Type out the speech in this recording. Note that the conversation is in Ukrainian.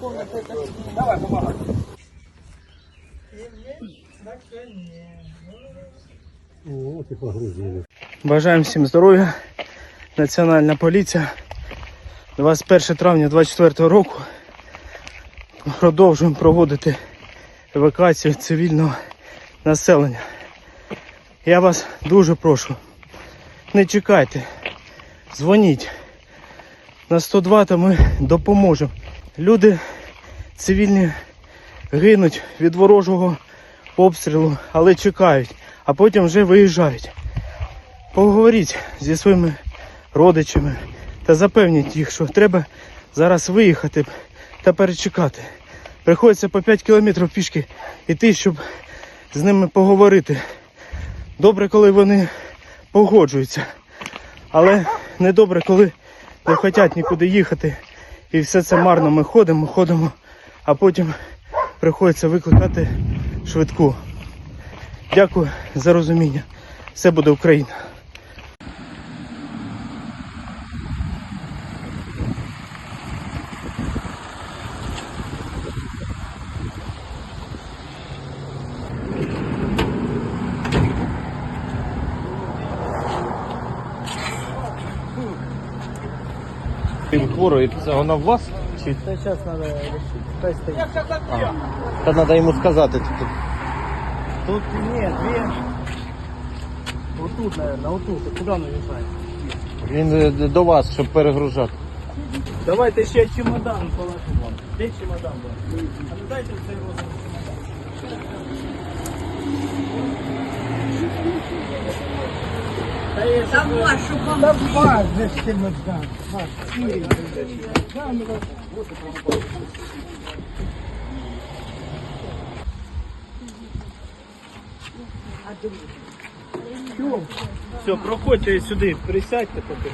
Комната. это Бажаємо всім здоров'я. Національна поліція. 21 травня 2024 року продовжуємо проводити евакуацію цивільного населення. Я вас дуже прошу, не чекайте, дзвоніть. На 102 то ми допоможемо. Люди цивільні гинуть від ворожого обстрілу, але чекають, а потім вже виїжджають. Поговоріть зі своїми родичами та запевніть їх, що треба зараз виїхати та перечекати. Приходиться по 5 кілометрів пішки йти, щоб з ними поговорити. Добре, коли вони погоджуються, але не добре, коли не хочуть нікуди їхати. І все це марно. Ми ходимо, ходимо, а потім приходиться викликати швидку. Дякую за розуміння. Все буде Україна. Хворий, це вона в вас? Чи Це зараз треба хтось стоїть. та треба йому сказати? Тут Тут ні, дві. Отут, наверное, отут. Куди ми їжджаємо? він е, до вас, щоб перегружати. Давайте ще чемодан положимо. Де чемодан? А ну дайте цей розмір. Та є Там вашу. Все, проходьте сюди, присядьте поки.